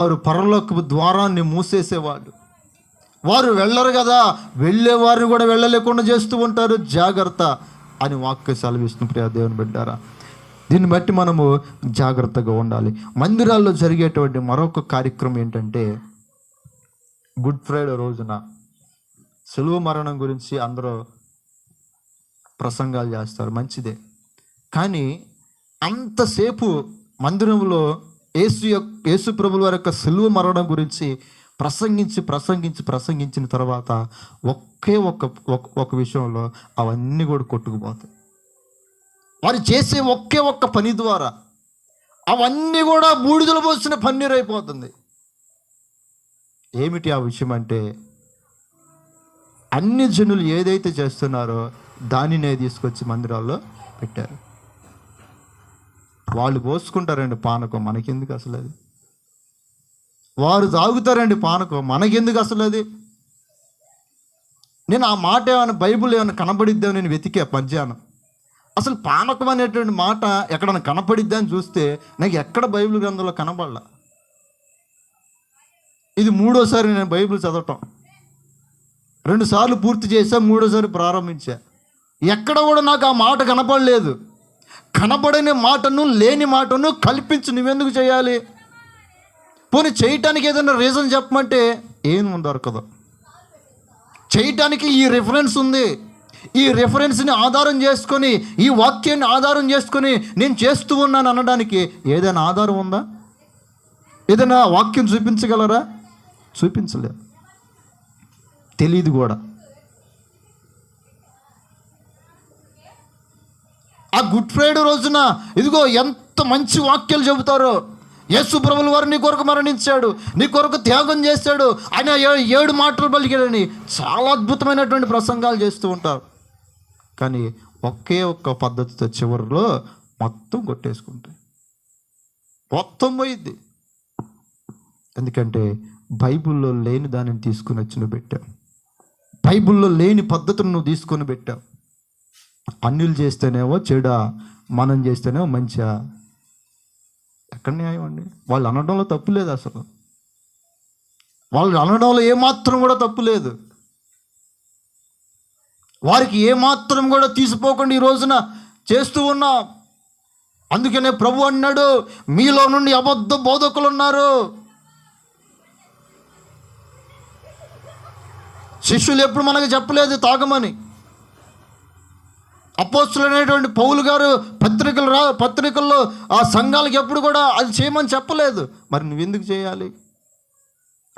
వారు పరలోకపు ద్వారాన్ని మూసేసేవాడు వారు వెళ్ళరు కదా. వెళ్ళేవారు కూడా వెళ్ళలేకుండా చేస్తూ ఉంటారు. జాగ్రత్త అని వాక్య సెలవిస్తున్న ప్రియ దేవుని బిడ్డారా దీన్ని బట్టి మనము జాగ్రత్తగా ఉండాలి. మందిరాల్లో జరిగేటువంటి మరొక కార్యక్రమం ఏంటంటే గుడ్ ఫ్రైడే రోజున సులువు మరణం గురించి అందరూ ప్రసంగాలు చేస్తారు. మంచిదే. కానీ అంతసేపు మందిరంలో యేసు యొక్క యేసు ప్రభుల వారి యొక్క సిలువ మరణం గురించి ప్రసంగించి ప్రసంగించి ప్రసంగించిన తర్వాత ఒకే ఒక్క ఒక- ఒక విషయంలో అవన్నీ కూడా కొట్టుకుపోతాయి. వారు చేసే ఒకే ఒక్క పని ద్వారా అవన్నీ కూడా బూడిదలు పోసిన పన్నీరు అయిపోతుంది. ఏమిటి ఆ విషయం అంటే అన్ని జనులు ఏదైతే చేస్తున్నారో దానినే తీసుకొచ్చి మందిరాల్లో పెట్టారు. వాళ్ళు పోసుకుంటారండి పానకం. మనకెందుకు అసలు అది? వారు తాగుతారండి పానకం. మనకెందుకు అసలు అది? నేను ఆ మాట ఏమైనా బైబుల్ ఏమైనా కనబడిద్దా నేను వెతికే మధ్యాహ్నం. అసలు పానకం అనేటువంటి మాట ఎక్కడైనా కనపడిద్దా అని చూస్తే నాకు ఎక్కడ బైబిల్ గ్రంథంలో కనబడలా. ఇది మూడోసారి నేను బైబిల్ చదవటం. రెండుసార్లు పూర్తి చేశా మూడోసారి ప్రారంభించా. ఎక్కడ కూడా నాకు ఆ మాట కనపడలేదు. కనబడని మాటను లేని మాటను కల్పించి నువ్వెందుకు చేయాలి? పోనీ చేయటానికి ఏదైనా రీజన్ చెప్పమంటే ఏం దొరకదు. చేయటానికి ఈ రిఫరెన్స్ ఉంది. ఈ రిఫరెన్స్ని ఆధారం చేసుకొని ఈ వాక్యాన్ని ఆధారం చేసుకొని నేను చేస్తూ ఉన్నాను అనడానికి ఏదైనా ఆధారం ఉందా? ఏదైనా వాక్యం చూపించగలరా? చూపించలేదు. తెలియదు కూడా. ఆ గుడ్ ఫ్రైడే రోజున ఇదిగో ఎంత మంచి వాక్యాలు చెబుతారో. యేసు ప్రభుల వారు నీ కొరకు మరణించాడు నీ కొరకు త్యాగం చేశాడు ఆయన ఏ- ఏడు మాటలు పలికాడని చాలా అద్భుతమైనటువంటి ప్రసంగాలు చేస్తూ ఉంటారు. కానీ ఒకే ఒక్క పద్ధతితో చివరిలో మొత్తం కొట్టేసుకుంటాయి. మొత్తం పోయిద్ది. ఎందుకంటే బైబిల్లో లేని దానిని తీసుకుని వచ్చి నువ్వు పెట్టావు. బైబిల్లో లేని పద్ధతులను నువ్వు తీసుకొని పెట్టావు. అన్యులు చేస్తేనేమో చెడా మనం చేస్తేనేమో మంచిగా ఎక్కడ న్యాయం అండి? వాళ్ళు అనడంలో తప్పు లేదు అసలు. వాళ్ళు అనడంలో ఏమాత్రం కూడా తప్పు లేదు. వారికి ఏమాత్రం కూడా తీసిపోకుండా ఈ రోజున చేస్తూ ఉన్నా. అందుకనే ప్రభు అన్నాడు మీలో నుండి అబద్ధ బోధకులు ఉన్నారు శిష్యులు ఎప్పుడు మనకు చెప్పలేదు తాగమని. అపోస్తులైనటువంటి పౌలు గారు పత్రికలు రా పత్రికల్లో ఆ సంఘాలకు ఎప్పుడు కూడా అది చేయమని చెప్పలేదు. మరి నువ్వెందుకు చేయాలి?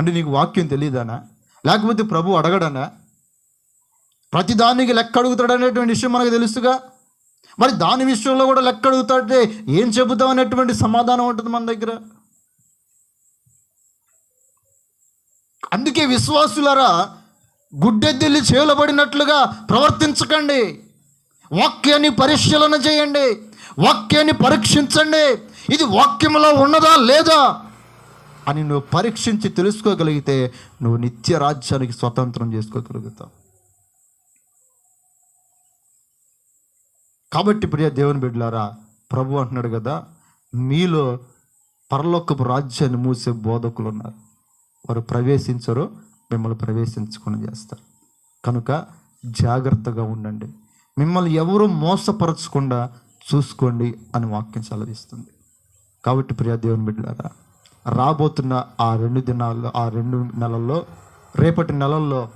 అంటే నీకు వాక్యం తెలియదానా లేకపోతే ప్రభు అడగడనా? ప్రతిదానికి లెక్క అడుగుతాడు అనేటువంటి విషయం మనకు తెలుసుగా? మరి దాని విషయంలో కూడా లెక్క అడుగుతాడే. ఏం చెబుతాం అనేటువంటి సమాధానం ఉంటుంది మన దగ్గర? అందుకే విశ్వాసులరా గుడ్డెద్దిల్లి చేలబడినట్లుగా ప్రవర్తించకండి. వాక్యాన్ని పరిశీలన చేయండి. వాక్యాన్ని పరీక్షించండి. ఇది వాక్యంలో ఉన్నదా లేదా అని నువ్వు పరీక్షించి తెలుసుకోగలిగితే నువ్వు నిత్య రాజ్యానికి స్వతంత్రం చేసుకోగలుగుతావు. కాబట్టి ప్రియ దేవుని బిడ్డలారా ప్రభు అంటున్నాడు కదా మీలో పరలోకపు రాజ్యాన్ని మూసే బోధకులు ఉన్నారు వారు ప్రవేశించరు మిమ్మల్ని ప్రవేశించకుండా చేస్తారు. కనుక జాగ్రత్తగా ఉండండి. మిమ్మల్ని ఎవరు మోసపరచకుండా చూసుకోండి అని వాక్యం సెలవిస్తుంది. కాబట్టి ప్రియా దేవుని బిడ్డలారా రాబోతున్న ఆ రెండు దినాల్లో ఆ రెండు నెలల్లో రేపటి నెలల్లో